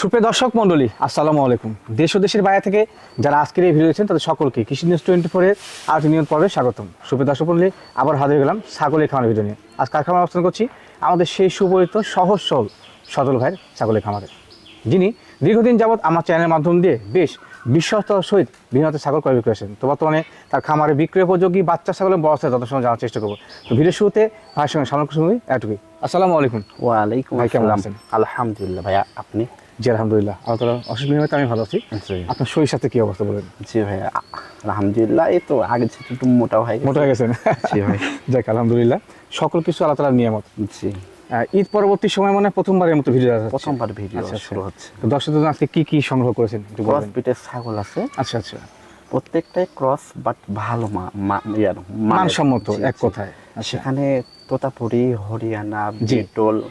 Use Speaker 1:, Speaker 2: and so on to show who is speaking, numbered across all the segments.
Speaker 1: সুপ্রিয় দর্শক মণ্ডলী আসসালামু আলাইকুম। দেশ ও দেশের বাইরে থেকে যারা আজকের এই ভিডিও দেখছেন তাদের সকলকে কৃষি নিউজ টোয়েন্টি ফোরের আজ নিয়ম পর্বে স্বাগতম। সুপ্রিয় দর্শক মণ্ডলী আবার হাজির গেলাম ছাগলের খামার ভিডিও নিয়ে। আজ কারখানা অবস্থান করছি আমাদের সেই সুপরিচিত সহজ সরল সদল ভাইয়ের ছাগলের খামারে। যিনি দীর্ঘদিন যাবৎ আমার চ্যানেলের মাধ্যম দিয়ে বেশ বিশ্বস্ততার সহিত বিভিন্ন ছাগল ক্রয় বিক্রয় করেছেন। তো বর্তমানে তার খামারে বিক্রয় উপযোগী বাচ্চা ছাগলের বয়সে যত সময় জানার চেষ্টা করব। তো ভিডিও শুরুতে ভাইয়ের সঙ্গে সামনে এটুকুই। আসসালামু আলাইকুম।
Speaker 2: ওয়ালাইকুম
Speaker 1: ভাই, কেমন আছেন?
Speaker 2: আলহামদুলিল্লাহ ভাইয়া আপনি?
Speaker 1: জি আলহামদুলিল্লাহ। আল্লাহ তালা অসুখ নিয়মিত আমি ভালো আছি। আপনার শরীর সাথে কি অবস্থা বলেন?
Speaker 2: জি ভাইয়া আলহামদুলিল্লাহ এই তো আগে একটু মোটা হয়ে
Speaker 1: মোটা হয়ে গেছেন?
Speaker 2: জি ভাই।
Speaker 1: যাক আলহামদুলিল্লাহ। সকল কিছু আল্লাহ তালার নিয়ামত।
Speaker 2: জি।
Speaker 1: ঈদ পরবর্তী সময় মানে প্রথমবারের মতো ভিডিও যাচ্ছে।
Speaker 2: প্রথমবার ভিডিও
Speaker 1: আচ্ছা, আচ্ছা।
Speaker 2: শুরু হচ্ছে।
Speaker 1: তো দর্শকদের আজকে কি কি সংগ্রহ করেছেন? একটু
Speaker 2: ক্রস বিটের ছাগল আছে।
Speaker 1: আচ্ছা আচ্ছা।
Speaker 2: প্রত্যেকটাই ক্রস বাট ভালো মা মা- ইয়ার মানের।
Speaker 1: মানসম্মত এক কথায়। আচ্ছা।
Speaker 2: সেখানে তোতাপুরি হরিয়ানা। বিটল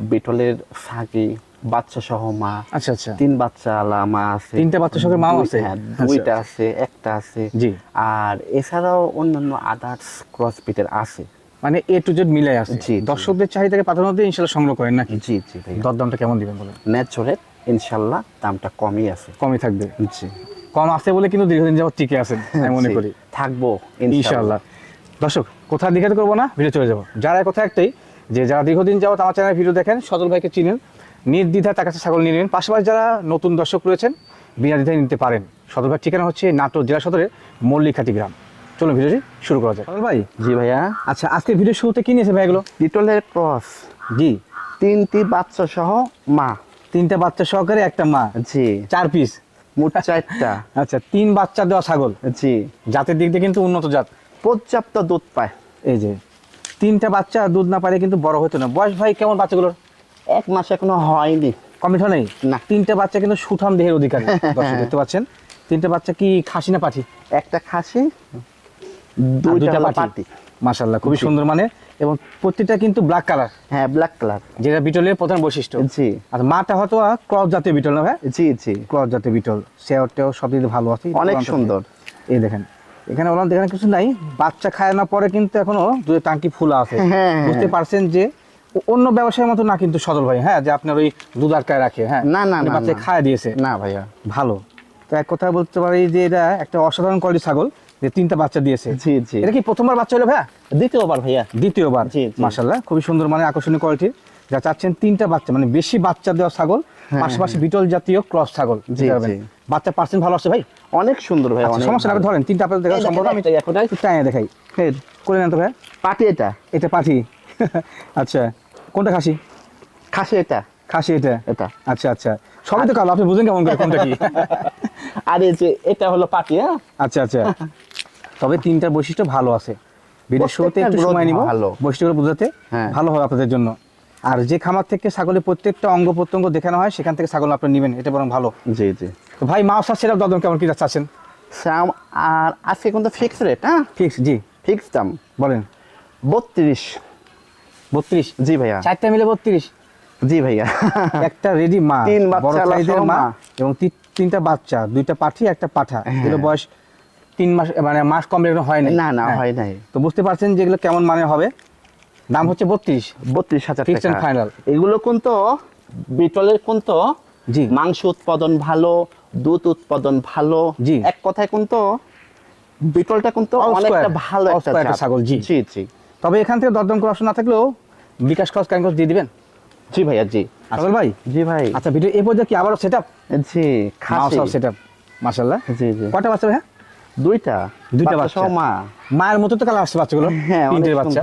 Speaker 2: বিটলের সাগি বাচ্চা সহ মা
Speaker 1: আচ্ছা আচ্ছা।
Speaker 2: তিন বাচ্চা আলা মা আছে।
Speaker 1: তিনটা বাচ্চা সহ মাও আছে?
Speaker 2: হ্যাঁ
Speaker 1: আচ্ছা।
Speaker 2: দুইটা আছে একটা আছে।
Speaker 1: জি।
Speaker 2: আর এছাড়াও অন্যান্য আদার্স ক্রস বিটের আছে।
Speaker 1: মানে এ টু জেড মিলাই আছে?
Speaker 2: জি।
Speaker 1: দর্শকদের চাহিদাকে প্রাধান্য দিয়ে ইনশাল্লাহ সংগ্রহ করেন নাকি?
Speaker 2: জি জি
Speaker 1: দরদামটা কেমন দিবেন বলেন?
Speaker 2: ন্যাচুরাল ইনশাল্লাহ দামটা কমই আছে।
Speaker 1: কমই থাকবে?
Speaker 2: জি।
Speaker 1: কম আছে বলে কিন্তু দীর্ঘদিন যাবত টিকে আছেন আমি মনে করি।
Speaker 2: থাকব
Speaker 1: ইনশাআল্লাহ দর্শক কোথায় দিকে করব না ভিডিও চলে যাব। যারা কথা একটাই যে যারা দীর্ঘদিন যাবত আমার চ্যানেলে ভিডিও দেখেন সজল ভাইকে চিনেন নির্দ্বিধায় তার কাছে ছাগল নিয়ে নেবেন। পাশাপাশি যারা নতুন দর্শক রয়েছেন বিনা দ্বিধায় নিতে পারেন। ভাইয়ের ঠিকানা হচ্ছে নাটোর জেলা সদরের মল্লিকাটি গ্রাম। চলুন ভিডিওটি শুরু করা যায় ভাই?
Speaker 2: জি ভাইয়া।
Speaker 1: আচ্ছা আজকে ভিডিও শুরুতে কি নিয়েছে ভাই এগুলো
Speaker 2: ক্রস
Speaker 1: জি।
Speaker 2: তিনটি বাচ্চা সহ মা।
Speaker 1: তিনটা বাচ্চা সহকারে একটা মা।
Speaker 2: জি।
Speaker 1: চার পিস।
Speaker 2: মোট চারটা।
Speaker 1: আচ্ছা তিন বাচ্চা দেওয়া ছাগল।
Speaker 2: জি।
Speaker 1: জাতের দিক দিয়ে কিন্তু উন্নত জাত।
Speaker 2: পর্যাপ্ত দুধ পায়।
Speaker 1: এই যে তিনটা বাচ্চা দুধ না পারে কিন্তু বড় হতো না। বয়স ভাই কেমন বাচ্চাগুলোর?
Speaker 2: এক মাস এখনও হয়নি।
Speaker 1: কমিট নেই?
Speaker 2: না।
Speaker 1: তিনটা বাচ্চা কিন্তু সুঠাম দেহের অধিকারী। দর্শক দেখতে পাচ্ছেন? তিনটা বাচ্চা কি খাসি না পাঠি
Speaker 2: একটা খাসি দুইটা পাটি?
Speaker 1: মাশাল্লাহ খুবই সুন্দর মানে এবং প্রত্যেকটা কিন্তু ব্ল্যাক কালার
Speaker 2: হ্যাঁ ব্ল্যাক কালার
Speaker 1: যেটা বিটলের প্রধান বৈশিষ্ট্য।
Speaker 2: জি।
Speaker 1: আর মাটা হয়তো ক্রস জাতীয় বিটল না ভাই?
Speaker 2: জি জি।
Speaker 1: ক্রস জাতীয় বিটল। সেওটেও সব দিকে ভালো আছে।
Speaker 2: অনেক সুন্দর।
Speaker 1: এই দেখেন। এখানে ওলান দেখেন কিছু নাই। বাচ্চা খায় না পরে কিন্তু এখনও দুধের টাঙ্কি ফুলা আছে।
Speaker 2: হ্যাঁ, হ্যাঁ।
Speaker 1: বুঝতে পারছেন যে অন্য ব্যবসায়ের মতো না কিন্তু সদল ভাই হ্যাঁ যে আপনার ওই দুধ আটকায় রাখে হ্যাঁ
Speaker 2: না, না,
Speaker 1: মানে
Speaker 2: না,
Speaker 1: বাচ্চা খায় দিয়েছে।
Speaker 2: না ভাইয়া।
Speaker 1: ভালো। তো এক কথা বলতে পারি যে এটা একটা অসাধারণ কোয়ালিটি ছাগল যে তিনটা বাচ্চা দিয়েছে।
Speaker 2: জি জি।
Speaker 1: এটা কি প্রথমবার বাচ্চা হলো ভাইয়া?
Speaker 2: দ্বিতীয়বার ভাইয়া।
Speaker 1: দ্বিতীয়বার। খুবই সুন্দর মানে আকর্ষণীয় কোয়ালিটির যা চাচ্ছেন তিনটা বাচ্চা মানে বেশি বাচ্চা দেওয়া ছাগল পাশাপাশি বিটল জাতীয় ক্রস ছাগল
Speaker 2: হ্যাঁ।
Speaker 1: বাচ্চা পার্সেন্ট ভালো আছে ভাই?
Speaker 2: অনেক সুন্দর ভাইয়া
Speaker 1: আচ্ছা, সমস্যা না ধরেন তিনটা আপনাদের দেখা সম্ভব আমি
Speaker 2: একটু
Speaker 1: দেখাই। করে নেন তো ভাই
Speaker 2: পাটি এটা।
Speaker 1: এটা পাঠি আচ্ছা। কোনটা খাসি?
Speaker 2: খাসি এটা।
Speaker 1: খাসি এটা?
Speaker 2: এটা।
Speaker 1: আচ্ছা আচ্ছা। সবই তো কালো আপনি বুঝেন কেমন করে কোনটা কি?
Speaker 2: আর এই যে এটা হলো পাটি হ্যাঁ?
Speaker 1: আচ্ছা আচ্ছা। তবে তিনটার বৈশিষ্ট্য ভালো আছে। ভিডিও শুরুতে একটু সময় নিব।
Speaker 2: ভালো।
Speaker 1: বৈশিষ্ট্যগুলো বোঝাতে
Speaker 2: হ্যাঁ।
Speaker 1: ভালো হবে আপনাদের জন্য। আর যে খামার থেকে ছাগলের প্রত্যেকটা অঙ্গ প্রত্যঙ্গ দেখানো হয় সেখান থেকে ছাগল আপনি নেবেন। এটা বরং ভালো।
Speaker 2: জি জি।
Speaker 1: তো ভাই মাছ আর সেটা দরদাম কেমন কি চাচ্ছেন?
Speaker 2: সাম আর আজকে কিন্তু ফিক্স রেট হ্যাঁ?
Speaker 1: ফিক্স জি।
Speaker 2: ফিক্স দাম।
Speaker 1: বলেন।
Speaker 2: বত্রিশ।
Speaker 1: বত্রিশ?
Speaker 2: জি ভাইয়া।
Speaker 1: চারটা মিলে বত্রিশ?
Speaker 2: জি ভাইয়া।
Speaker 1: একটা রেডি মা
Speaker 2: তিন বাচ্চা
Speaker 1: মা। এবং তিনটা বাচ্চা দুইটা পাঠি একটা পাঠা।
Speaker 2: হ্যাঁ।
Speaker 1: এগুলো বয়স তিন মাস মানে মাস হয়
Speaker 2: না না
Speaker 1: হ্যাঁ।
Speaker 2: হয় নাই।
Speaker 1: তো বুঝতে পারছেন যে এগুলো কেমন মানে হবে? দাম হচ্ছে বত্রিশ।
Speaker 2: বত্রিশ হাজার
Speaker 1: final।
Speaker 2: এগুলো কিন্তু বিটলের কিন্তু
Speaker 1: জি।
Speaker 2: মাংস উৎপাদন ভালো দুধ উৎপাদন ভালো।
Speaker 1: জি।
Speaker 2: এক কথায় কিন্তু বিটলটা কিন্তু অনেকটা ভালো একটা।
Speaker 1: ছাগল, জি।
Speaker 2: জি জি।
Speaker 1: তবে এখান থেকে দরদাম করার অপশন না থাকলেও বিকাশ খরচ কারেন্ট খরচ দিয়ে দিবেন?
Speaker 2: জি ভাইয়া জি।
Speaker 1: আসল ভাই?
Speaker 2: জি ভাই।
Speaker 1: আচ্ছা ভিডিও এ পর্যায়ে কি আবারও সেট আপ
Speaker 2: জি খাসি।
Speaker 1: সেট আপ মাসাল্লাহ
Speaker 2: জি জি।
Speaker 1: কটা বাচ্চা ভাই
Speaker 2: দুইটা।
Speaker 1: দুইটা
Speaker 2: বাচ্চা মা।
Speaker 1: মায়ের মতো তো কালার আসছে বাচ্চাগুলো।
Speaker 2: হ্যাঁ অনেক
Speaker 1: বাচ্চা।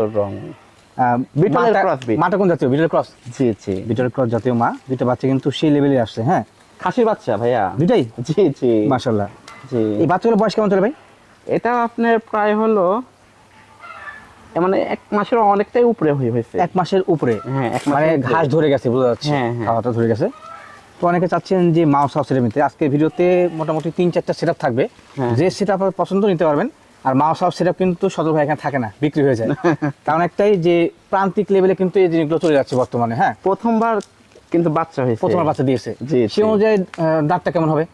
Speaker 2: বিটলের
Speaker 1: মাটা- মাটা কোন জাতীয়? বিটলের ক্রস
Speaker 2: জি জি।
Speaker 1: বিটলের ক্রস জাতীয় মা। দুইটা বাচ্চা কিন্তু সেই লেভেলে আসছে হ্যাঁ।
Speaker 2: খাসির বাচ্চা ভাইয়া।
Speaker 1: দুইটাই?
Speaker 2: জি জি।
Speaker 1: মাসাল্লাহ
Speaker 2: জি।
Speaker 1: এই বাচ্চাগুলো বয়স কেমন চলে ভাই?
Speaker 2: এটা আপনার প্রায় হলো মানে এক মাসের অনেকটাই উপরে হয়ে হয়েছে।
Speaker 1: এক মাসের উপরে?
Speaker 2: হ্যাঁ, এক
Speaker 1: মানে ঘাস ধরে গেছে বোঝা যাচ্ছে।
Speaker 2: হ্যাঁ, হ্যাঁ।
Speaker 1: খাওয়াটা ধরে গেছে। তো অনেকে চাচ্ছেন যে মাউস হাউস সেটা নিতে আজকে ভিডিওতে মোটামুটি তিন চারটা সেটআপ থাকবে।
Speaker 2: হ্যাঁ।
Speaker 1: যে সেট আপনার পছন্দ নিতে পারবেন। আর মাউস হাউস সেটআপ কিন্তু সদর ভাই এখানে থাকে না বিক্রি হয়ে যায়। কারণ একটাই যে প্রান্তিক লেভেলে কিন্তু এই জিনিসগুলো চলে যাচ্ছে বর্তমানে হ্যাঁ?
Speaker 2: প্রথমবার কিন্তু বাচ্চা হয়েছে।
Speaker 1: প্রথমবার বাচ্চা দিয়েছে। সে অনুযায়ী দাঁতটা কেমন হবে?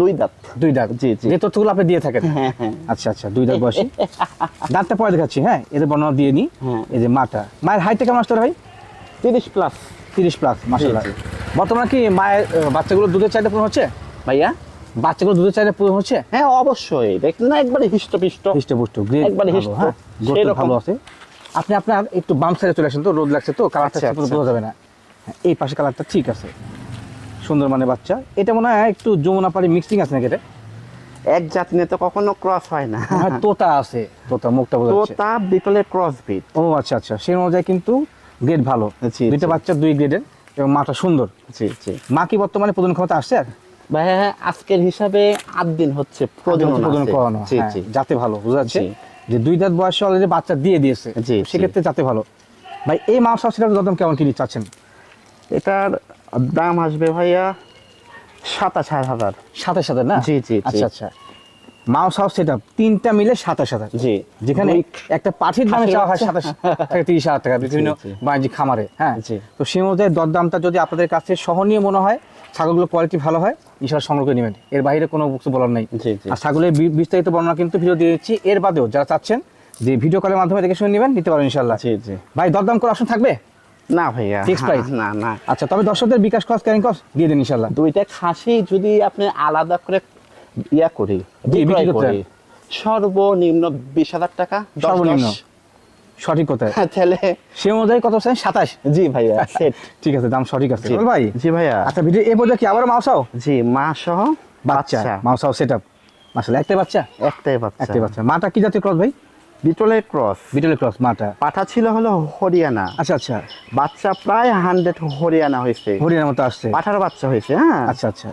Speaker 2: দুই দাঁত।
Speaker 1: দুই দাঁত।
Speaker 2: জি, জি।
Speaker 1: তথ্যগুলো আপনি দিয়ে থাকেন।
Speaker 2: হ্যাঁ হ্যাঁ।
Speaker 1: আচ্ছা আচ্ছা দুই দাঁত বয়সী। দাঁতটা পরে দেখাচ্ছি হ্যাঁ? এদের বর্ণনা দিয়ে নিই
Speaker 2: হ্যাঁ।
Speaker 1: এই যে মাটা। মায়ের হাইটটা কেমন আসতে ভাই?
Speaker 2: তিরিশ প্লাস
Speaker 1: তিরিশ প্লাস মাসাল্লাহ বর্তমানে কি মায়ের বাচ্চাগুলো দুধের চাহিদা পূরণ হচ্ছে?
Speaker 2: ভাইয়া?
Speaker 1: বাচ্চাগুলো দুধের চাহিদা পূরণ হচ্ছে?
Speaker 2: হ্যাঁ অবশ্যই। দেখেন না একবারে হিষ্টপিষ্ট।
Speaker 1: হৃষ্টপুষ্ট
Speaker 2: একবারে হিষ্ট,
Speaker 1: হ্যাঁ? ভালো আছে। আপনি আপনার একটু বাম সাইডে চলে আসেন তো রোদ লাগছে তো কালারটা
Speaker 2: আচ্ছা, আচ্ছা।
Speaker 1: বোঝা যাবে না। এই পাশে কালারটা ঠিক আছে। সুন্দর মানে বাচ্চা। এটা মনে হয় একটু যমুনা পাড়ি মিক্সিং আছে নাকি এটা?
Speaker 2: এক জাত নিয়ে তো কখনো ক্রস হয় না।
Speaker 1: মনে তোতা আছে। তোতা মুখটা বোঝা
Speaker 2: তো
Speaker 1: যাচ্ছে।
Speaker 2: তা বিটলের ক্রস বিট
Speaker 1: ও আচ্ছা আচ্ছা। সেই অনুযায়ী কিন্তু গ্রেড ভালো। দুইটা বাচ্চা দুই গ্রেডের এবং মাটা সুন্দর।
Speaker 2: জি জি।
Speaker 1: মা কি বর্তমানে প্রজন ক্ষমতা আসছে আর?
Speaker 2: ভাই হ্যাঁ আজকের হিসাবে আট দিন হচ্ছে প্রজনন
Speaker 1: প্রজন করানো।
Speaker 2: জি
Speaker 1: হ্যাঁ,
Speaker 2: জি।
Speaker 1: যাতে ভালো বোঝা যাচ্ছে? যে দুই দাঁত বয়সে অলরেডি বাচ্চা দিয়ে দিয়েছে। সেক্ষেত্রে যাতে ভালো। ভাই এই মাছ সেটা দাম কেমন কিনি চাচ্ছেন?
Speaker 2: এটার দাম আসবে ভাইয়া সাতাশ হাজার
Speaker 1: সাতাশ সাথে না?
Speaker 2: জি, জি।
Speaker 1: আচ্ছা আচ্ছা। মাউস হাউস সেটা তিনটা মিলে সাতাশ হাজার।
Speaker 2: জি।
Speaker 1: যেখানে একটা পাঠির দামে চাওয়া হয় সাতাশ থেকে তিরিশ হাজার টাকা বিভিন্ন বাণিজ্যিক খামারে হ্যাঁ?
Speaker 2: জি।
Speaker 1: তো সেই অনুযায়ী দরদামটা যদি আপনাদের কাছে সহনীয় মনে হয় ছাগলগুলো কোয়ালিটি ভালো হয় ইনশাল্লাহ সংগ্রহ করে নেবেন। এর বাইরে কোনো কিছু বলার নেই। আর ছাগলের বিস্তারিত বর্ণনা কিন্তু ভিডিও দিয়ে দিচ্ছি। এর বাদেও যারা চাচ্ছেন যে ভিডিও কলের মাধ্যমে দেখে শুনে নেবেন নিতে পারেন ইনশাল্লাহ
Speaker 2: জি জি।
Speaker 1: ভাই দরদাম করে অপশন থাকবে?
Speaker 2: না ভাইয়া
Speaker 1: Fixed price?
Speaker 2: না না।
Speaker 1: আচ্ছা তবে দর্শকদের বিকাশ খরচ ক্যারিং খরচ দিয়ে দিন ইনশাল্লাহ
Speaker 2: দুইটা খাসি যদি আপনি আলাদা করে ইয়া করি
Speaker 1: বিক্রি
Speaker 2: বিক্রয় করি সর্বনিম্ন বিশ হাজার টাকা
Speaker 1: সর্বনিম্ন। সঠিক কথা
Speaker 2: হ্যাঁ, তাহলে
Speaker 1: সে অনুযায়ী কত চাই? সাতাশ।
Speaker 2: জি ভাইয়া সেট।
Speaker 1: ঠিক আছে দাম সঠিক আছে। ভাই।
Speaker 2: জি ভাইয়া।
Speaker 1: আচ্ছা ভিডিও এই পর্যায়ে কি আবার মাউসাও?
Speaker 2: জি মা সহ
Speaker 1: বাচ্চা।
Speaker 2: বাচ্চা।
Speaker 1: মাউসাও সেট আপ আসলে একটাই বাচ্চা?
Speaker 2: একটাই বাচ্চা।
Speaker 1: একটাই বাচ্চা। মাটা কি জাতীয় ক্রস ভাই?
Speaker 2: বিটলের ক্রস।
Speaker 1: বিটলের ক্রস মাটা।
Speaker 2: পাঠা ছিল হলো হরিয়ানা।
Speaker 1: আচ্ছা আচ্ছা।
Speaker 2: বাচ্চা প্রায় হান্ড্রেড হরিয়ানা হয়েছে।
Speaker 1: হরিয়ানার মতো আসছে।
Speaker 2: পাঠার বাচ্চা হয়েছে হ্যাঁ।
Speaker 1: আচ্ছা আচ্ছা।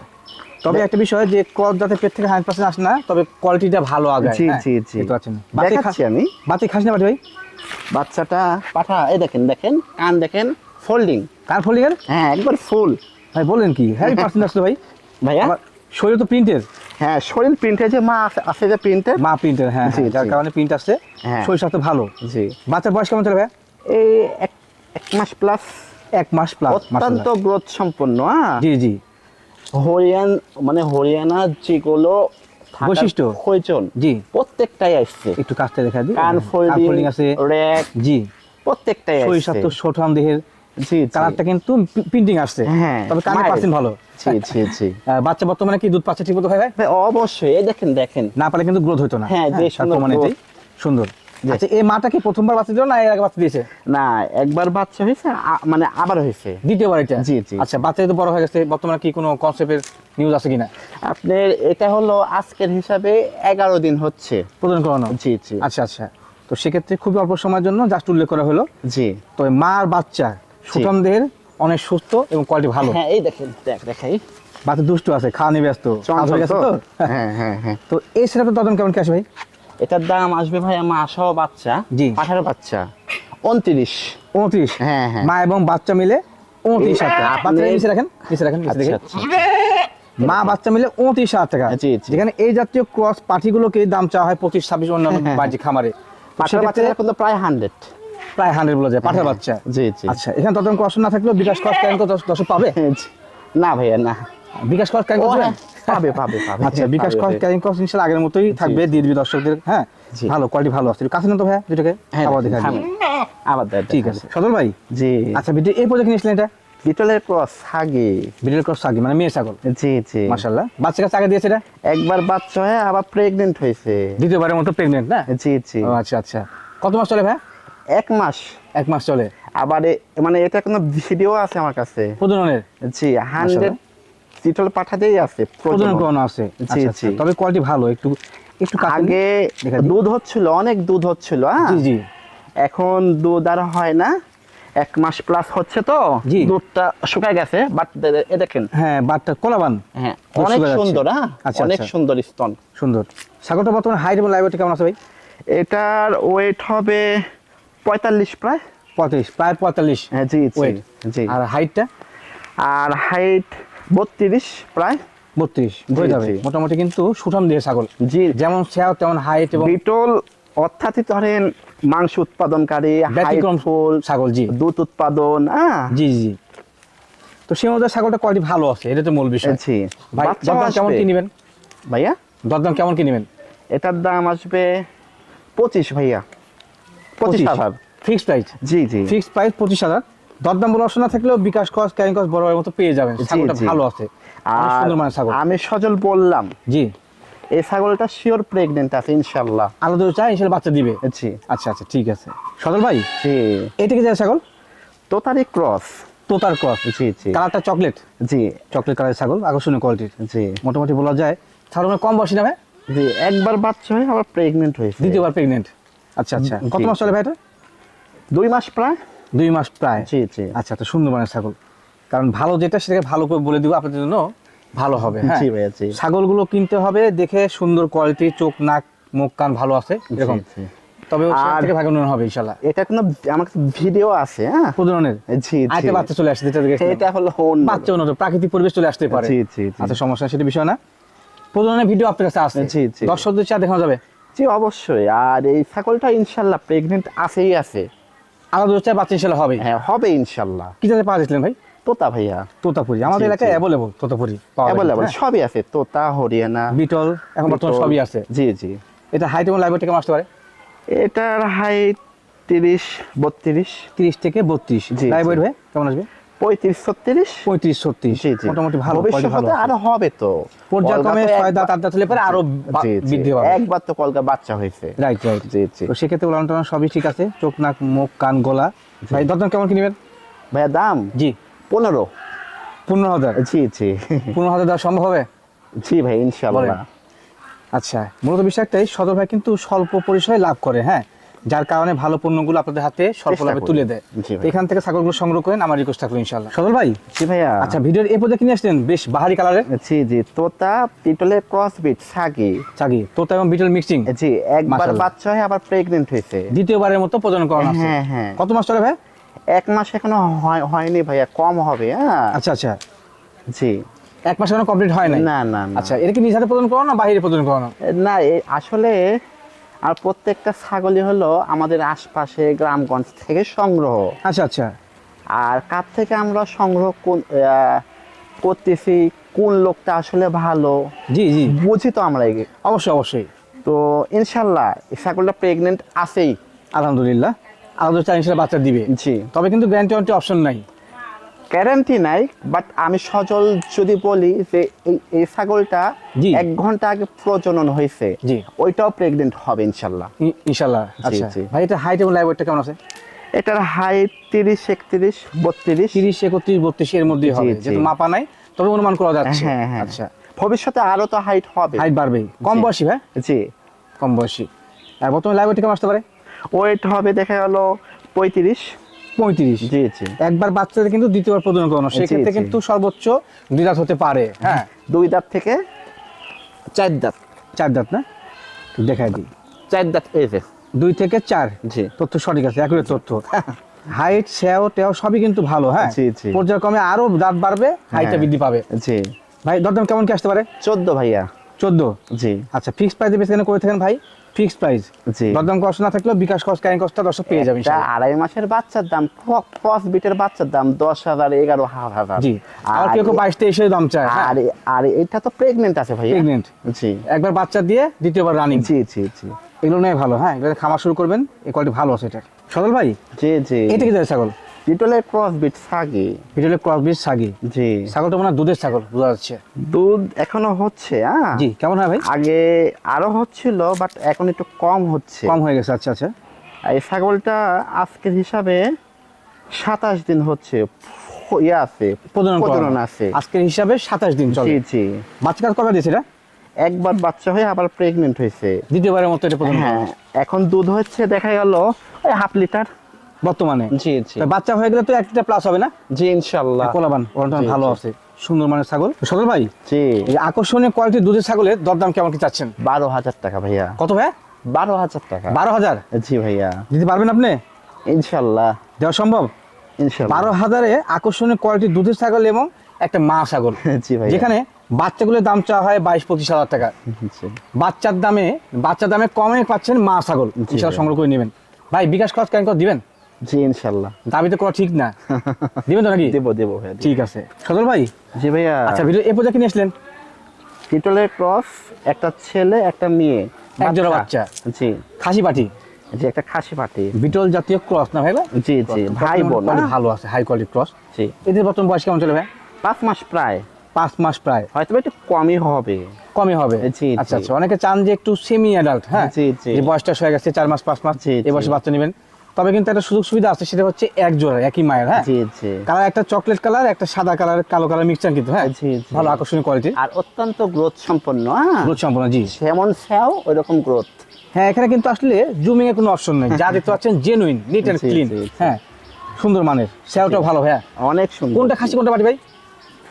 Speaker 1: তবে একটা বিষয় যে ক্রস যাতে পেট থেকে হান্ড্রেড পার্সেন্ট আসে না তবে কোয়ালিটিটা ভালো আগে
Speaker 2: জি জি জি। দেখাচ্ছি আমি।
Speaker 1: বাতি খাস না ভাই।
Speaker 2: বাচ্চাটা পাঠা এই দেখেন দেখেন কান দেখেন ফোল্ডিং
Speaker 1: কার ফোল্ডিং
Speaker 2: হ্যাঁ একবার ফুল
Speaker 1: ভাই বলেন কি হ্যাঁ পার্সেন্ট আসলো ভাই।
Speaker 2: ভাইয়া?
Speaker 1: শরীর তো প্রিন্টের
Speaker 2: হ্যাঁ শরীর প্রিন্টে যে মা আছে- যে প্রিন্টে
Speaker 1: মা প্রিন্টের হ্যাঁ হ্যাঁ, যার কারণে প্রিন্ট আসছে।
Speaker 2: হ্যাঁ।
Speaker 1: শরীর স্বাস্থ্য ভালো?
Speaker 2: জি।
Speaker 1: বাচ্চার বয়স কেমন চলে ভাই
Speaker 2: এই এক মাস প্লাস
Speaker 1: এক মাস প্লাস
Speaker 2: অত্যন্ত গ্রোথ সম্পন্ন হ্যাঁ?
Speaker 1: জি জি।
Speaker 2: হরিয়ান মানে হরিয়ানা যেগুলো
Speaker 1: বৈশিষ্ট্য?
Speaker 2: প্রয়োজন
Speaker 1: জি।
Speaker 2: প্রত্যেকটাই আসছে।
Speaker 1: একটু কাছতে দেখা দিই।
Speaker 2: কান ফোল্ডিং
Speaker 1: আছে।
Speaker 2: র্যাক
Speaker 1: জি।
Speaker 2: প্রত্যেকটাই
Speaker 1: শরীর স্বাস্থ্য দেহের। কালারটা কিন্তু প্রিন্টিং আসছে।
Speaker 2: হ্যাঁ,
Speaker 1: তবে কানে। পার্সেন্ট ভালো।
Speaker 2: জি জি জি।
Speaker 1: বাচ্চা বর্তমানে কি দুধ পাচ্ছে ঠিক মতো ভাই ভাই?
Speaker 2: ভাই, অবশ্যই। এই দেখেন দেখেন।
Speaker 1: না পারলে কিন্তু গ্রোথ হতো না।
Speaker 2: হ্যাঁ, যে সুন্দর
Speaker 1: আচ্ছা এই মাটা কি প্রথমবার বাচ্চা দিল না এর আগে বাচ্চা দিয়েছে?
Speaker 2: না একবার বাচ্চা হয়েছে মানে আবার হয়েছে।
Speaker 1: দ্বিতীয়বার এটা?
Speaker 2: জি, জি।
Speaker 1: আচ্ছা বাচ্চা তো বড় হয়ে গেছে বর্তমানে কি কোনো কনসেপ্টের নিউজ আছে কিনা?
Speaker 2: আপনার এটা হলো আজকের হিসাবে এগারো দিন হচ্ছে।
Speaker 1: প্রদান করানো?
Speaker 2: জি জি।
Speaker 1: আচ্ছা আচ্ছা। তো সেক্ষেত্রে খুবই অল্প সময়ের জন্য জাস্ট উল্লেখ করা হলো।
Speaker 2: জি।
Speaker 1: তো মা আর বাচ্চা সুঠাম দেহের অনেক সুস্থ এবং কোয়ালিটি ভালো।
Speaker 2: হ্যাঁ এই দেখেন দেখ দেখাই।
Speaker 1: বাচ্চা দুষ্টু আছে খাওয়া নিয়ে ব্যস্ত। হয়ে তো?
Speaker 2: হ্যাঁ হ্যাঁ
Speaker 1: তো এই সেটা তদন্ত কেমন কি ভাই?
Speaker 2: এটার দাম আসবে ভাই আমার সহ বাচ্চা
Speaker 1: জি।
Speaker 2: পাঠার বাচ্চা উনত্রিশ।
Speaker 1: উনত্রিশ?
Speaker 2: হ্যাঁ, হ্যাঁ।
Speaker 1: মা এবং বাচ্চা মিলে উনত্রিশ হাজার টাকা।
Speaker 2: আপনি-
Speaker 1: নিচে রাখেন নিচে রাখেন নিচে
Speaker 2: আচ্ছা আচ্ছা।
Speaker 1: মা বাচ্চা মিলে উনত্রিশ হাজার টাকা। যেখানে এই জাতীয় ক্রস পাঠিগুলোকে দাম চাওয়া হয় পঁচিশ ছাব্বিশ অন্যান্য
Speaker 2: হ্যাঁ, হ্যাঁ।
Speaker 1: খামারে।
Speaker 2: পাঠার
Speaker 1: সেক্ষেত্রে
Speaker 2: বাচ্চা প্রায় হান্ড্রেড
Speaker 1: প্রায় হান্ড্রেড বলা যায় পাঠার বাচ্চা।
Speaker 2: জি জি।
Speaker 1: আচ্ছা এখানে তদন্ত কষ্ট না থাকলেও বিকাশ খরচ ক্যারেন দশ পাবে?
Speaker 2: না ভাইয়া না।
Speaker 1: বিকাশ ক্যারেন
Speaker 2: ও, হ্যাঁ, পাবে? পাবে পাবে
Speaker 1: আচ্ছা বিকাশ আগের মতোই থাকবে দিয়ে দিবি দর্শকদের হ্যাঁ? ভালো কোয়ালিটি ভালো আছে কাছে না তো ভাইয়া দুটোকে?
Speaker 2: হ্যাঁ
Speaker 1: আবার দেখা
Speaker 2: আবার
Speaker 1: ঠিক আছে। সদর ভাই?
Speaker 2: জি।
Speaker 1: আচ্ছা ভিডিও এই কিনেছিলেন এটা?
Speaker 2: বিটলের ক্রস
Speaker 1: ক্রস মানে মেয়ে ছাগল?
Speaker 2: জি জি।
Speaker 1: মাশাল্লাহ বাচ্চা কাছে আগে দিয়েছে এটা?
Speaker 2: একবার বাচ্চা হয়ে আবার প্রেগনেন্ট হয়েছে।
Speaker 1: দ্বিতীয়বারের মতো প্রেগনেন্ট না?
Speaker 2: জি জি।
Speaker 1: আচ্ছা আচ্ছা। কত মাস চলে ভাই
Speaker 2: এক মাস।
Speaker 1: এক মাস চলে।
Speaker 2: আবার মানে এটা কোনো ভিডিও আছে আমার কাছে?
Speaker 1: প্রজননের?
Speaker 2: জি হান্ড্রেড বিটল পাঠাতেই আছে
Speaker 1: প্রজনন। করানো আছে।
Speaker 2: জি,
Speaker 1: আচ্ছা, আচ্ছা।
Speaker 2: জি।
Speaker 1: তবে কোয়ালিটি ভালো। একটু একটু
Speaker 2: আগে দুধ হচ্ছিল অনেক দুধ হচ্ছিল হ্যাঁ?
Speaker 1: জি জি।
Speaker 2: এখন দুধ আর হয় না। এক মাস প্লাস হচ্ছে তো। দুধটা শুকায় গেছে বাট এ দেখেন।
Speaker 1: হ্যাঁ বাটটা কোলাবান।
Speaker 2: হ্যাঁ অনেক সুন্দর হ্যাঁ?
Speaker 1: আচ্ছা,
Speaker 2: অনেক। সুন্দর স্তন।
Speaker 1: সুন্দর। ছাগলটা বর্তমানে হাইট এবং লাইব্রেরি কেমন আছে ভাই?
Speaker 2: এটার ওয়েট হবে পঁয়তাল্লিশ প্রায়?
Speaker 1: পঁয়ত্রিশ প্রায় পঁয়তাল্লিশ।
Speaker 2: হ্যাঁ জি জি
Speaker 1: আর হাইটটা
Speaker 2: আর হাইট বত্রিশ প্রায়।
Speaker 1: বত্রিশ হয়ে যাবে। মোটামুটি কিন্তু সুঠাম দিয়ে ছাগল।
Speaker 2: জি।
Speaker 1: যেমন সেও তেমন হাইট এবং
Speaker 2: বিটল অর্থাৎ ধরেন মাংস উৎপাদনকারী
Speaker 1: ব্যতিক্রম
Speaker 2: ফুল
Speaker 1: ছাগল জি।
Speaker 2: দুধ উৎপাদন হ্যাঁ
Speaker 1: জি জি। তো সেই মধ্যে ছাগলটা কোয়ালিটি ভালো আছে এটা তো মূল বিষয়।
Speaker 2: জি।
Speaker 1: ভাই দরদাম কেমন। কি নেবেন?
Speaker 2: ভাইয়া?
Speaker 1: দরদাম কেমন কি নেবেন?
Speaker 2: এটার দাম আসবে পঁচিশ ভাইয়া। পঁচিশ হাজার।
Speaker 1: ফিক্সড প্রাইস
Speaker 2: জি জি।
Speaker 1: ফিক্সড প্রাইস পঁচিশ হাজার। দরদাম বলার অপশন না থাকলেও বিকাশ কস ক্যারিং কস বড় মতো পেয়ে যাবেন। ছাগলটা ভালো আছে।
Speaker 2: আর আমি সজল বললাম।
Speaker 1: জি।
Speaker 2: এই ছাগলটা শিওর প্রেগনেন্ট আছে ইনশাল্লাহ।
Speaker 1: আলাদা চাই বাচ্চা দিবে।
Speaker 2: জি।
Speaker 1: আচ্ছা আচ্ছা ঠিক আছে। সদল ভাই
Speaker 2: জি।
Speaker 1: এটা কি যায় ছাগল?
Speaker 2: তোতারি ক্রস।
Speaker 1: তোতার ক্রস।
Speaker 2: জি জি।
Speaker 1: কালারটা চকলেট?
Speaker 2: জি।
Speaker 1: চকলেট কালারের ছাগল আকর্ষণীয় কোয়ালিটির
Speaker 2: জি।
Speaker 1: মোটামুটি বলা যায় ছাগল কম বয়সী নামে?
Speaker 2: জি একবার বাচ্চা হয়ে আবার প্রেগনেন্ট হয়েছে।
Speaker 1: দ্বিতীয়বার প্রেগনেন্ট আচ্ছা আচ্ছা। কত মাস চলে ভাই এটা?
Speaker 2: দুই মাস প্রায়?
Speaker 1: দুই মাস প্রায়।
Speaker 2: জি জি।
Speaker 1: আচ্ছা তো সুন্দর মানের ছাগল। কারণ ভালো যেটা সেটাকে ভালো করে বলে দিব আপনাদের জন্য ভালো হবে হ্যাঁ?
Speaker 2: জি ভাইয়া জি।
Speaker 1: ছাগলগুলো কিনতে হবে দেখে সুন্দর কোয়ালিটি চোখ নাক মুখ কান ভালো আছে এরকম। তবে
Speaker 2: আর-
Speaker 1: থেকে ভাগে হবে
Speaker 2: এটা কোনো আমার ভিডিও আছে হ্যাঁ?
Speaker 1: প্রজননের
Speaker 2: জি জি।
Speaker 1: বাচ্চা চলে আসছে যেটা
Speaker 2: এটা হলো
Speaker 1: বাচ্চা প্রাকৃতিক পরিবেশ চলে আসতে পারে।
Speaker 2: জি, জি, জি।
Speaker 1: আচ্ছা সমস্যা সেটা বিষয় না। প্রজননের ভিডিও আপনার কাছে আছে।
Speaker 2: জি, জি।
Speaker 1: দর্শকদের চা দেখানো যাবে।
Speaker 2: জি অবশ্যই। আর এই ছাগলটা ইনশাল্লাহ প্রেগনেন্ট আছেই আছে।
Speaker 1: আলাদা বাচ্চা ইনশাল্লাহ হবে।
Speaker 2: হ্যাঁ হবে ইনশাল্লাহ।
Speaker 1: কি জাতে পাওয়া যাচ্ছিলেন ভাই?
Speaker 2: তোতা ভাইয়া।
Speaker 1: তোতাপুরি। আমাদের এলাকায়। Available Totapuri
Speaker 2: available. সবই আছে। তোতা হরিয়ানা
Speaker 1: বিটল এখন বর্তমানে সবই আছে।
Speaker 2: জি জি।
Speaker 1: এটা হাইট এবং লাইব্রেরি কেমন আসতে পারে?
Speaker 2: এটার হাইট তিরিশ বত্রিশ।
Speaker 1: তিরিশ থেকে বত্রিশ।
Speaker 2: জি।
Speaker 1: হয়ে কেমন আসবে?
Speaker 2: পঁয়ত্রিশ ছত্রিশ?
Speaker 1: পঁয়ত্রিশ ছত্রিশ। মোটামুটি ভালো
Speaker 2: ভবিষ্যতে আরও হবে তো।
Speaker 1: পর্যায়ক্রমে ছয় দাঁত আট দাঁত হলে পরে আরও বা-
Speaker 2: জি, জি।
Speaker 1: বৃদ্ধি পাবে।
Speaker 2: একবার তো কলকা বাচ্চা হয়েছে।
Speaker 1: রাইট রাইট
Speaker 2: জি জি।
Speaker 1: তো সেক্ষেত্রে উলান টালান সবই ঠিক আছে। চোখ নাক মুখ কান গলা। ভাই দরদাম কেমন কিনবেন
Speaker 2: ভাইয়া দাম?
Speaker 1: জি।
Speaker 2: পনেরো।
Speaker 1: পনেরো হাজার?
Speaker 2: জি জি।
Speaker 1: পনেরো হাজার দেওয়া সম্ভব হবে?
Speaker 2: জি ভাই ইনশাল্লাহ
Speaker 1: আচ্ছা মূলত বিষয় একটাই সদর ভাই কিন্তু স্বল্প পরিসরে লাভ করে হ্যাঁ? যার কারণে ভালো পণ্যগুলো আপনাদের হাতে লাভে তুলে দেয়। এখান থেকে ছাগলগুলো সংগ্রহ করেন আমার রিকোয়েস্ট থাকল ইনশাল্লাহ সদর ভাই
Speaker 2: জি ভাইয়া।
Speaker 1: আচ্ছা ভিডিওর এ পর্যায়ে কিনে আসলেন বেশ বাহারি কালারের?
Speaker 2: জি জি তোতা পিটলের ক্রস বিট সাগি
Speaker 1: চাগি তোতা এবং বিটল মিক্সিং
Speaker 2: জি একবার বাচ্চা হয়ে আবার প্রেগনেন্ট হয়েছে।
Speaker 1: দ্বিতীয়বারের মতো প্রজনন করানো আছে।
Speaker 2: হ্যাঁ, হ্যাঁ।
Speaker 1: কত মাস চলে ভাই?
Speaker 2: এক মাস এখনও হয়- হয়নি ভাইয়া কম হবে হ্যাঁ।
Speaker 1: আচ্ছা আচ্ছা।
Speaker 2: জি।
Speaker 1: এক মাস এখনও কমপ্লিট হয় নাই?
Speaker 2: না না না।
Speaker 1: আচ্ছা এটা কি নিজ হাতে প্রজনন করানো না বাইরে প্রজনন করানো
Speaker 2: না এ- আসলে আর প্রত্যেকটা ছাগলই হলো আমাদের আশপাশে গ্রামগঞ্জ থেকে সংগ্রহ।
Speaker 1: আচ্ছা আচ্ছা।
Speaker 2: আর কার থেকে আমরা সংগ্রহ কোন- করতেছি কোন লোকটা আসলে ভালো
Speaker 1: জি জি।
Speaker 2: বুঝি তো আমরা।
Speaker 1: অবশ্যই অবশ্যই।
Speaker 2: তো ইনশাল্লাহ এই ছাগলটা প্রেগনেন্ট আছেই।
Speaker 1: আলহামদুলিল্লাহ। ইনশাল্লাহ বাচ্চা দিবে।
Speaker 2: জি।
Speaker 1: তবে কিন্তু গ্যারান্টি অপশন নাই।
Speaker 2: গ্যারান্টি নাই বাট আমি সজল যদি বলি যে এই ছাগলটা। এক ঘণ্টা আগে প্রজনন হয়েছে ওইটাও প্রেগনেন্ট হবে ইনশাল্লাহ।
Speaker 1: ইনশাল্লাহ আচ্ছা। ভাই এটা হাইট এবং লাইভ কেমন আছে?
Speaker 2: এটার হাইট তিরিশ একত্রিশ বত্রিশ।
Speaker 1: তিরিশ একত্রিশ বত্রিশ এর মধ্যে হবে। যেহেতু মাপা নাই তবে অনুমান করা যাচ্ছে।
Speaker 2: হ্যাঁ হ্যাঁ।
Speaker 1: আচ্ছা।
Speaker 2: ভবিষ্যতে আরও তো হাইট হবে।
Speaker 1: হাইট বাড়বেই। কম বয়সী ভাই?
Speaker 2: জি।
Speaker 1: কম বয়সী। আর বর্তমানে লাইভ ওয়েট কেমন আসতে পারে?
Speaker 2: ওয়েট হবে দেখা গেল পঁয়ত্রিশ।
Speaker 1: পঁয়ত্রিশ।
Speaker 2: জি জি
Speaker 1: একবার বাচ্চাদের কিন্তু দ্বিতীয়বার করানো সেক্ষেত্রে কিন্তু সর্বোচ্চ দুই দাঁত হতে পারে। হ্যাঁ।
Speaker 2: দুই দাঁত থেকে চার দাঁত।
Speaker 1: চার দাঁত না? দেখাই দিই।
Speaker 2: চার দাঁত এই যে।
Speaker 1: দুই থেকে চার।
Speaker 2: জি।
Speaker 1: তথ্য সঠিক আছে একুরেট তথ্য। হাইট সেও টেও সবই কিন্তু ভালো হ্যাঁ। পর্যায়ক্রমে আরও দাঁত বাড়বে হাইটটা
Speaker 2: হ্যাঁ।
Speaker 1: বৃদ্ধি পাবে।
Speaker 2: জি।
Speaker 1: ভাই দরদাম কেমন কি আসতে পারে?
Speaker 2: চোদ্দ ভাইয়া।
Speaker 1: চোদ্দ?
Speaker 2: জি।
Speaker 1: আচ্ছা ফিক্স প্রাইসে বেশি কেন করে থাকেন ভাই? Fix price.
Speaker 2: জি।
Speaker 1: দরদাম কষ্ট না থাকলেও বিকাশ কষ্ট ক্যারিং কষ্টটা দর্শক পেয়ে যাবেন
Speaker 2: আড়াই মাসের বাচ্চার দাম ক্রস বিটের বাচ্চার দাম দশ হাজার এগারো হাজার
Speaker 1: জি। আর কেউ কেউ বাইশ তেইশে দাম চায় হ্যাঁ।
Speaker 2: আর আর এটা তো প্রেগনেন্ট আছে
Speaker 1: প্রেগনেন্ট
Speaker 2: জি।
Speaker 1: একবার বাচ্চা দিয়ে দ্বিতীয়বার রানিং
Speaker 2: জি জি জি।
Speaker 1: এগুলো নয় ভালো হ্যাঁ। এগুলো খামার শুরু করবেন এই কোয়ালিটি ভালো আছে এটা সদল ভাই?
Speaker 2: জি জি।
Speaker 1: এটা কি ছাগল?
Speaker 2: পিটলের ক্রস বিট সাগি
Speaker 1: ক্রস বিট সাগি
Speaker 2: জি।
Speaker 1: ছাগলটা মনে দুধের ছাগল বোঝা যাচ্ছে।
Speaker 2: দুধ এখনও হচ্ছে হ্যাঁ
Speaker 1: জি কেমন হয় ভাই?
Speaker 2: আগে আরও হচ্ছিল বাট এখন একটু কম হচ্ছে।
Speaker 1: কম হয়ে গেছে আচ্ছা আচ্ছা।
Speaker 2: এই ছাগলটা আজকের হিসাবে সাতাশ দিন হচ্ছে। ইয়ে আছে
Speaker 1: প্রজনন
Speaker 2: আছে।
Speaker 1: আজকের হিসাবে সাতাশ দিন চলে।
Speaker 2: জি জি।
Speaker 1: বাচ্চা কাজ কবে দিয়েছে
Speaker 2: একবার বাচ্চা হয়ে আবার প্রেগনেন্ট হয়েছে।
Speaker 1: দ্বিতীয়বারের মতো এটা
Speaker 2: হ্যাঁ এখন দুধ হচ্ছে দেখা গেল ওই হাফ লিটার।
Speaker 1: বর্তমানে।
Speaker 2: জি জি।
Speaker 1: বাচ্চা হয়ে গেলে তো একটা প্লাস হবে না?
Speaker 2: জি ইনশাল্লাহ
Speaker 1: কোলাবান ভালো আছে। সুন্দর মানের ছাগল। সদর ভাই
Speaker 2: জি।
Speaker 1: আকর্ষণীয় কোয়ালিটির দুধের ছাগলের দরদাম কেমন কি চাচ্ছেন?
Speaker 2: বারো হাজার টাকা ভাইয়া।
Speaker 1: কত ভাই
Speaker 2: বারো হাজার টাকা।
Speaker 1: বারো হাজার?
Speaker 2: জি ভাইয়া।
Speaker 1: দিতে পারবেন আপনি?
Speaker 2: ইনশাল্লাহ
Speaker 1: দেওয়া সম্ভব?
Speaker 2: ইনশাল্লাহ
Speaker 1: বারো হাজারে আকর্ষণীয় কোয়ালিটির দুধের ছাগল এবং একটা মা ছাগল।
Speaker 2: জি ভাই
Speaker 1: যেখানে বাচ্চাগুলোর দাম চাওয়া হয় বাইশ পঁচিশ হাজার টাকা। বাচ্চার দামে বাচ্চার দামে কমে পাচ্ছেন মা ছাগল। সংগ্রহ করে নেবেন। ভাই বিকাশ খরচ কেন দিবেন?
Speaker 2: জি ইনশাল্লাহ।
Speaker 1: দাবিতে করা ঠিক না। দিবেন তো নাকি?
Speaker 2: দেবো দেবো ভাইয়া
Speaker 1: ঠিক আছে। সদর ভাই?
Speaker 2: জি ভাইয়া।
Speaker 1: আচ্ছা ভিডিও এ পর্যায়ে কিনে আসলেন?
Speaker 2: পিটলের ক্রস একটা ছেলে একটা মেয়ে।
Speaker 1: এক জোড়া বাচ্চা।
Speaker 2: জি।
Speaker 1: খাসি পাটি?
Speaker 2: যে একটা খাসি পাটি।
Speaker 1: বিটল জাতীয় ক্রস না ভাই
Speaker 2: জি জি ভাই বোন?
Speaker 1: ভালো আছে হাই কোয়ালিটি ক্রস।
Speaker 2: জি।
Speaker 1: এদের বর্তমান বয়স কেমন চলে ভাই
Speaker 2: পাঁচ মাস প্রায়।
Speaker 1: পাঁচ মাস প্রায়।
Speaker 2: হয়তো একটু কমই হবে।
Speaker 1: কমই হবে। আচ্ছা আচ্ছা। অনেকে চান যে একটু সেমি অ্যাডাল্ট হ্যাঁ। যে বয়সটা হয়ে গেছে চার মাস পাঁচ মাস এই বয়সে বাচ্চা নেবেন। তবে কিন্তু একটা সুযোগ সুবিধা আছে সেটা হচ্ছে এক জোড়া একই মায়ের হ্যাঁ? কালার একটা চকলেট কালার একটা সাদা কালার কালো কালার মিক্সচার কিন্তু হ্যাঁ। ভালো আকর্ষণীয় কোয়ালিটি
Speaker 2: আর অত্যন্ত গ্রোথ সম্পন্ন হ্যাঁ?
Speaker 1: গ্রোথ সম্পন্ন জি।
Speaker 2: যেমন স্যাও ওই রকম গ্রোথ
Speaker 1: হ্যাঁ এখানে কিন্তু আসলে জুমিং এর কোনো অপশন নেই। যা দেখতে পাচ্ছেন জেনুইন নিট এন্ড ক্লিন। হ্যাঁ? সুন্দর মানের। সেওটাও ভালো হ্যাঁ?
Speaker 2: অনেক সুন্দর।
Speaker 1: কোনটা খাসি কোনটা পাটি ভাই?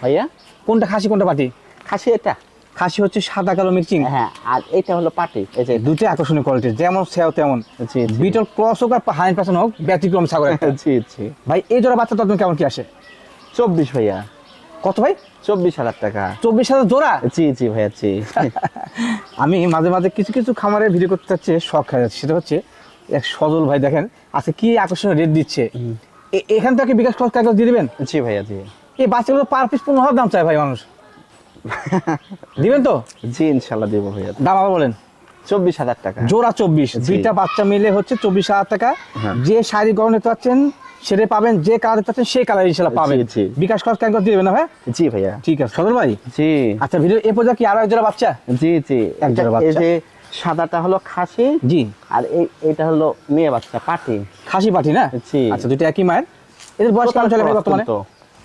Speaker 2: ভাইয়া?
Speaker 1: কোনটা খাসি কোনটা পাটি
Speaker 2: খাসি এটা।
Speaker 1: খাসি হচ্ছে সাদা কালো মিক্সিং
Speaker 2: হ্যাঁ আর এটা হলো পাটি এই যে
Speaker 1: দুটো আকর্ষণীয় কোয়ালিটি যেমন সেও তেমন। বিটল ক্রস হোক আর হান্ড্রেড পার্সেন্ট হোক ব্যতিক্রম সাগর একটা।
Speaker 2: জি জি।
Speaker 1: ভাই এই জোড়া বাচ্চা তখন কেমন কি আসে?
Speaker 2: চব্বিশ ভাইয়া।
Speaker 1: কত ভাই?
Speaker 2: চব্বিশ হাজার টাকা।
Speaker 1: চব্বিশ হাজার জোড়া?
Speaker 2: জি জি ভাইয়া জি।
Speaker 1: আমি মাঝে মাঝে কিছু কিছু খামারে ভিডিও করতে চাচ্ছে শখ খাওয়া যাচ্ছে। সেটা হচ্ছে এক সজল ভাই দেখেন আজকে কি আকর্ষণীয় রেট দিচ্ছে। এখান থেকে বিকাশ খরচ কাগজ দিয়ে দিবেন?
Speaker 2: জি ভাইয়া জি।
Speaker 1: এই বাচ্চাগুলো পার পিস পনেরো হাজার দাম চায় ভাই মানুষ। দিবেন তো?
Speaker 2: জি ইনশাল্লাহ দেবো ভাইয়া।
Speaker 1: দাম আবার বলেন।
Speaker 2: চব্বিশ হাজার টাকা।
Speaker 1: জোড়া চব্বিশ। দুইটা বাচ্চা মিলে হচ্ছে চব্বিশ হাজার টাকা।
Speaker 2: হ্যাঁ।
Speaker 1: যে শাড়ি গরম নিতে পারছেন সেটা পাবেন যে কালার সেই কালার ইনশাল্লাহ পাবেন। বিকাশ খরচ দিয়ে দেবেন না ভাই?
Speaker 2: জি ভাইয়া।
Speaker 1: ঠিক আছে সদর ভাই।
Speaker 2: জি।
Speaker 1: আচ্ছা ভিডিও এ পর্যন্ত কি আরও এক জোড়া বাচ্চা?
Speaker 2: জি জি।
Speaker 1: এক জোড়া বাচ্চা।
Speaker 2: সাদাটা হলো খাসি।
Speaker 1: জি।
Speaker 2: আর এই এটা হলো মেয়ে বাচ্চা পাটি।
Speaker 1: খাসি পাঠি না?
Speaker 2: জি।
Speaker 1: আচ্ছা দুইটা একই মায়ের। এদের বয়স কেমন চলে বর্তমানে?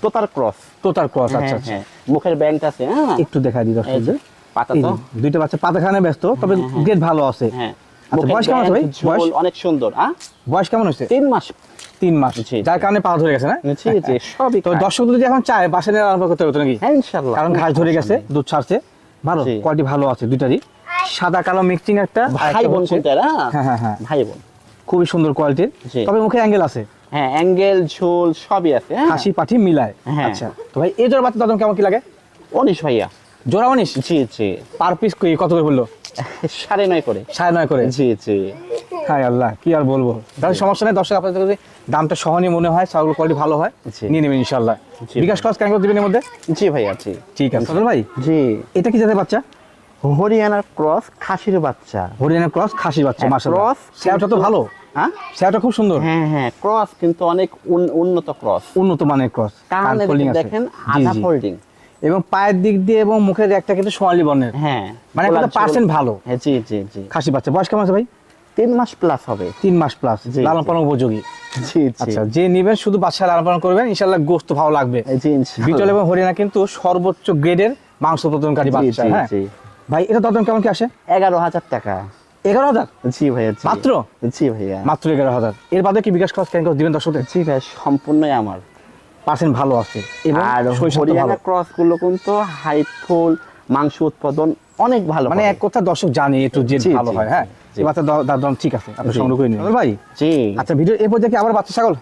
Speaker 2: তোতার ক্রস।
Speaker 1: তোতার ক্রস আচ্ছা
Speaker 2: হ্যাঁ
Speaker 1: আচ্ছা
Speaker 2: হ্যাঁ। মুখের ব্যাংক আছে হ্যাঁ।
Speaker 1: একটু দেখাই দিই দর্শকদের।
Speaker 2: পাতা তো।
Speaker 1: দুইটা বাচ্চা পাতাখানে ব্যস্ত তবে গ্রেড ভালো আছে।
Speaker 2: হ্যাঁ।
Speaker 1: আচ্ছা, বয়স কেমন ভাই? বয়স?
Speaker 2: অনেক সুন্দর হ্যাঁ।
Speaker 1: বয়স কেমন হয়েছে?
Speaker 2: তিন মাস।
Speaker 1: তিন মাস। যার কারণে পা ধরে গেছে না?
Speaker 2: সবই
Speaker 1: তো দর্শক যদি এখন চায় বাসা নিয়ে আরম্ভ করতে হবে নাকি?
Speaker 2: হ্যাঁ
Speaker 1: কারণ ঘাস ধরে গেছে দুধ ছাড়ছে। ভালো কোয়ালিটি ভালো আছে দুইটারই। সাদা কালো মিক্সিং একটা
Speaker 2: ভাই বোন?
Speaker 1: হ্যাঁ? হ্যাঁ হ্যাঁ
Speaker 2: ভাই বোন।
Speaker 1: খুবই সুন্দর কোয়ালিটির তবে মুখে অ্যাঙ্গেল আছে।
Speaker 2: হ্যাঁ অ্যাঙ্গেল ঝোল সবই আছে হ্যাঁ।
Speaker 1: হাসি পাঠি মিলায়।
Speaker 2: হ্যাঁ।
Speaker 1: আচ্ছা তো ভাই এই জোড়া বাচ্চা দাম কেমন কি লাগে?
Speaker 2: অনিশ ভাইয়া।
Speaker 1: জোড়া উনিশ
Speaker 2: জি জি।
Speaker 1: পার পিস কত করে বলল?
Speaker 2: সাড়ে নয় করে।
Speaker 1: সাড়ে নয় করে?
Speaker 2: জি জি।
Speaker 1: হাই আল্লাহ কি আর বলব? তাহলে সমস্যা নেই দর্শক আপনাদের যদি দামটা সহনীয় মনে হয় ছাগল কোয়ালিটি ভালো হয় নিয়ে নেবেন ইনশাল্লাহ বিকাশ খরচ কেন দিবেন এর মধ্যে?
Speaker 2: জি ভাইয়া জি।
Speaker 1: ঠিক আছে। ভাই
Speaker 2: জি।
Speaker 1: এটা কি জাতের বাচ্চা?
Speaker 2: হরিয়ানার ক্রস খাসির বাচ্চা।
Speaker 1: হরিয়ানা ক্রস খাসি বাচ্চা
Speaker 2: হ্যাঁ,
Speaker 1: মাশাআল্লাহ।
Speaker 2: cross
Speaker 1: সেটা তো ভালো
Speaker 2: হ্যাঁ?
Speaker 1: সেটা খুব সুন্দর।
Speaker 2: হ্যাঁ হ্যাঁ ক্রস কিন্তু অনেক উন্নত ক্রস।
Speaker 1: উন্নত মানের ক্রস
Speaker 2: কারণ দেখেন আধা ফোল্ডিং
Speaker 1: এবং পায়ের দিক দিয়ে এবং মুখের একটা কিন্তু সোনালী বর্ণের।
Speaker 2: হ্যাঁ
Speaker 1: মানে একটা পার্সেন্ট ভালো?
Speaker 2: হ্যাঁ জি জি জি।
Speaker 1: খাসি বাচ্চা বয়স কেমন আছে ভাই?
Speaker 2: তিন মাস প্লাস হবে।
Speaker 1: তিন মাস প্লাস লালন পালন উপযোগী।
Speaker 2: জি জি।
Speaker 1: আচ্ছা যে নেবেন শুধু বাচ্চা লালন পালন করবেন ইনশাল্লাহ গোস্ত ভালো লাগবে। বিটল এবং হরিয়ানা কিন্তু সর্বোচ্চ গ্রেডের মাংস প্রদানকারী বাচ্চা হ্যাঁ। ভাই এটা দাম কেমন কি আসে?
Speaker 2: এগারো হাজার টাকা।
Speaker 1: এগারো হাজার?
Speaker 2: জি ভাইয়া
Speaker 1: মাত্র?
Speaker 2: জি ভাইয়া।
Speaker 1: মাত্র এগারো হাজার। এর বাদে কি বিকাশ খরচ কেন দিবেন দর্শকদের?
Speaker 2: জি ভাইয়া সম্পূর্ণই আমার।
Speaker 1: পার্সেন্ট ভালো আছে। এবং
Speaker 2: আর হরিয়ানা ক্রসগুলো কিন্তু হাইট ফুল মাংস উৎপাদন অনেক ভালো
Speaker 1: মানে এক কথা দর্শক জানে একটু যে ভালো হয় হ্যাঁ? এই বাচ্চা দাম ঠিক আছে আপনি সংগ্রহ করে নিন। ভাই
Speaker 2: জি।
Speaker 1: আচ্ছা ভিডিও এ পর্যায়ে কি আবার বাচ্চা ছাগল।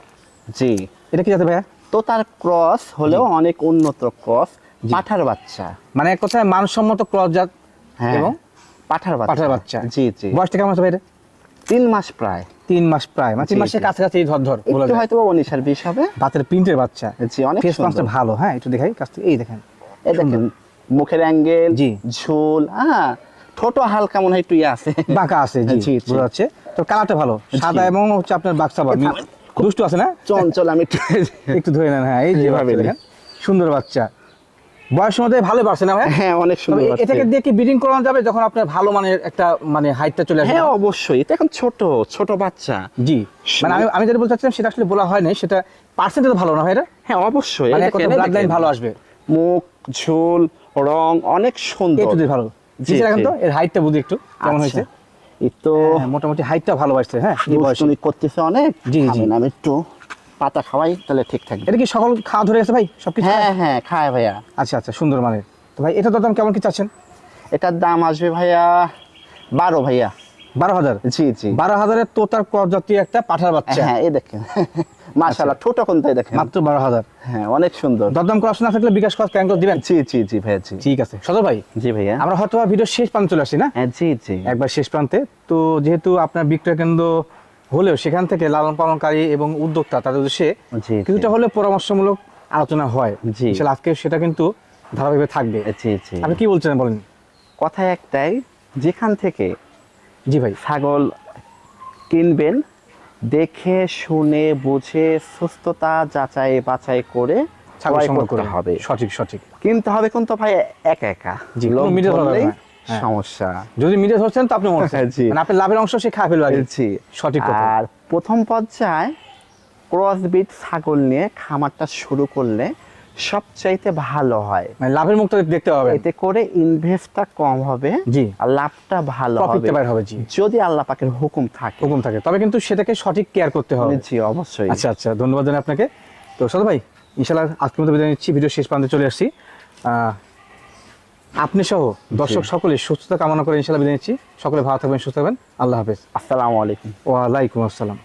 Speaker 2: জি।
Speaker 1: এটা কি যাতে ভাইয়া?
Speaker 2: তো তার ক্রস হলেও অনেক উন্নত ক্রস পাঠার বাচ্চা।
Speaker 1: মানে এক কথায় মানসম্মত ক্রস জাত এবং
Speaker 2: পাঠার বাচ্চা।
Speaker 1: পাঠার বাচ্চা।
Speaker 2: জি জি।
Speaker 1: বয়সটা কেমন আছে ভাই
Speaker 2: তিন মাস প্রায়।
Speaker 1: তিন মাস প্রায়। মানে তিন মাসের। কাছাকাছি ধর ধর
Speaker 2: একটু হয়তো বা উনিশ আর বিশ হবে।
Speaker 1: বাতের প্রিন্টের বাচ্চা।
Speaker 2: জি অনেক
Speaker 1: ফেস মাসটা ভালো। হ্যাঁ একটু দেখাই কাছ থেকে এই দেখেন।
Speaker 2: এই দেখেন মুখের অ্যাঙ্গেল
Speaker 1: জি।
Speaker 2: ঝোল হ্যাঁ ছোট হালকা মনে হয় একটু ইয়ে আছে।
Speaker 1: বাঁকা আছে জি। বোঝা যাচ্ছে। তো কালারটা ভালো। সাদা এবং হচ্ছে আপনার বাক্সা বা দুষ্টু আছে না?
Speaker 2: চঞ্চল আমি একটু
Speaker 1: একটু ধরে নেন হ্যাঁ এই যে
Speaker 2: এইভাবে
Speaker 1: দেখেন। সুন্দর বাচ্চা। বয়স মধ্যে ভালো বাড়ছে না ভাই?
Speaker 2: হ্যাঁ অনেক সুন্দর
Speaker 1: এটাকে দিয়ে কি ব্রিডিং করানো যাবে যখন আপনার ভালো মানের একটা মানে হাইটটা চলে আসবে?
Speaker 2: হ্যাঁ অবশ্যই। এটা এখন ছোট ছোট বাচ্চা।
Speaker 1: জি। মানে আমি আমি যেটা বলতে চাচ্ছিলাম সেটা আসলে বলা হয় নাই সেটা পার্সেন্টেজ ভালো না ভাই এটা?
Speaker 2: হ্যাঁ অবশ্যই।
Speaker 1: মানে
Speaker 2: এই
Speaker 1: এক কথা
Speaker 2: দেখেন, এই
Speaker 1: ব্লাড লাইন ভালো আসবে।
Speaker 2: মুখ ঝোল রং অনেক সুন্দর।
Speaker 1: একটু দিয়ে ভালো।
Speaker 2: জি,
Speaker 1: নিচে তো এর হাইটটা বুঝি একটু কেমন
Speaker 2: আচ্ছা।
Speaker 1: হয়েছে?
Speaker 2: এই তো
Speaker 1: হ্যাঁ, মোটামুটি হাইটটা ভালো আসছে হ্যাঁ এই বয়সে।
Speaker 2: করতেছে অনেক?
Speaker 1: জি, জি।
Speaker 2: আমি একটু পাতা খাওয়াই তাহলে ঠিক থাকবে।
Speaker 1: এটা কি সকল খাওয়া ধরে গেছে ভাই? সবকিছু?
Speaker 2: হ্যাঁ হ্যাঁ খায় ভাইয়া।
Speaker 1: আচ্ছা আচ্ছা সুন্দর মানের। তো ভাই এটা তো দাম কেমন কি চাচ্ছেন?
Speaker 2: এটার দাম আসবে ভাইয়া বারো ভাইয়া।
Speaker 1: বারো হাজার?
Speaker 2: জি জি।
Speaker 1: বারো হাজারের তোতার ক্রস জাতীয় একটা পাঠার বাচ্চা।
Speaker 2: হ্যাঁ এই দেখেন। মাশাআল্লাহ ঠোঁট কোন তাই দেখেন।
Speaker 1: মাত্র বারো হাজার।
Speaker 2: হ্যাঁ অনেক সুন্দর।
Speaker 1: দরদাম ক্রস না থাকলে বিকাশ ক্যাঙ্কর দিবেন?
Speaker 2: জি জি জি ভাইয়া জি।
Speaker 1: ঠিক আছে। সদর ভাই
Speaker 2: জি ভাইয়া।
Speaker 1: আমরা হয়তো ভিডিও শেষ প্রান্তে চলে আসছি না?
Speaker 2: হ্যাঁ জি জি।
Speaker 1: একবার শেষ প্রান্তে। তো যেহেতু আপনার বিক্রয় কেন্দ্র হলেও সেখান থেকে লালন পালনকারী এবং উদ্যোক্তা তাদের উদ্দেশ্যে। কিছুটা হলে পরামর্শমূলক আলোচনা হয়। আজকে সেটা কিন্তু ধারাবাহিকভাবে থাকবে। আপনি কি বলছেন বলেন?
Speaker 2: কথা একটাই যেখান থেকে
Speaker 1: জি ভাই।
Speaker 2: ছাগল কিনবেন দেখে শুনে বুঝে সুস্থতা যাচাই বাছাই করে
Speaker 1: ছাগল সংগ্রহ
Speaker 2: করতে
Speaker 1: করে।
Speaker 2: হবে।
Speaker 1: সঠিক সঠিক।
Speaker 2: কিনতে হবে কিন্তু ভাই একা একা।
Speaker 1: জি, কোনো হ্যাঁ।
Speaker 2: সমস্যা।
Speaker 1: যদি মিডে ধরছেন তো আপনি
Speaker 2: জি।
Speaker 1: মানে আপনার লাভের অংশ সে খায় ফেলবে।
Speaker 2: জি।
Speaker 1: সঠিক
Speaker 2: আর প্রথম পর্যায়ে ক্রসবিট ছাগল নিয়ে খামারটা শুরু করলে সবচাইতে ভালো হয়।
Speaker 1: মানে লাভের মুখটা দেখতে হবে
Speaker 2: এতে করে ইনভেস্টটা কম হবে
Speaker 1: জি।
Speaker 2: আর লাভটা ভালো হবে।
Speaker 1: হবে জি।
Speaker 2: যদি আল্লাহ পাকের হুকুম থাকে।
Speaker 1: হুকুম থাকে। তবে কিন্তু সেটাকে সঠিক কেয়ার করতে হবে।
Speaker 2: জি অবশ্যই।
Speaker 1: আচ্ছা আচ্ছা ধন্যবাদ জানাই আপনাকে। তো সাদা ভাই ইনশাল্লাহ আজকের মতো বিদায় নিচ্ছি। ভিডিও শেষ প্রান্তে চলে আসছি। আহ, আপনি সহ দর্শক সকলে সুস্থতা কামনা করে ইনশাল্লাহ বিদায় নিচ্ছি। সকলে ভালো থাকবেন সুস্থ থাকবেন। আল্লাহ হাফেজ।
Speaker 2: আসসালামু আলাইকুম।
Speaker 1: ওয়ালাইকুম আসসালাম।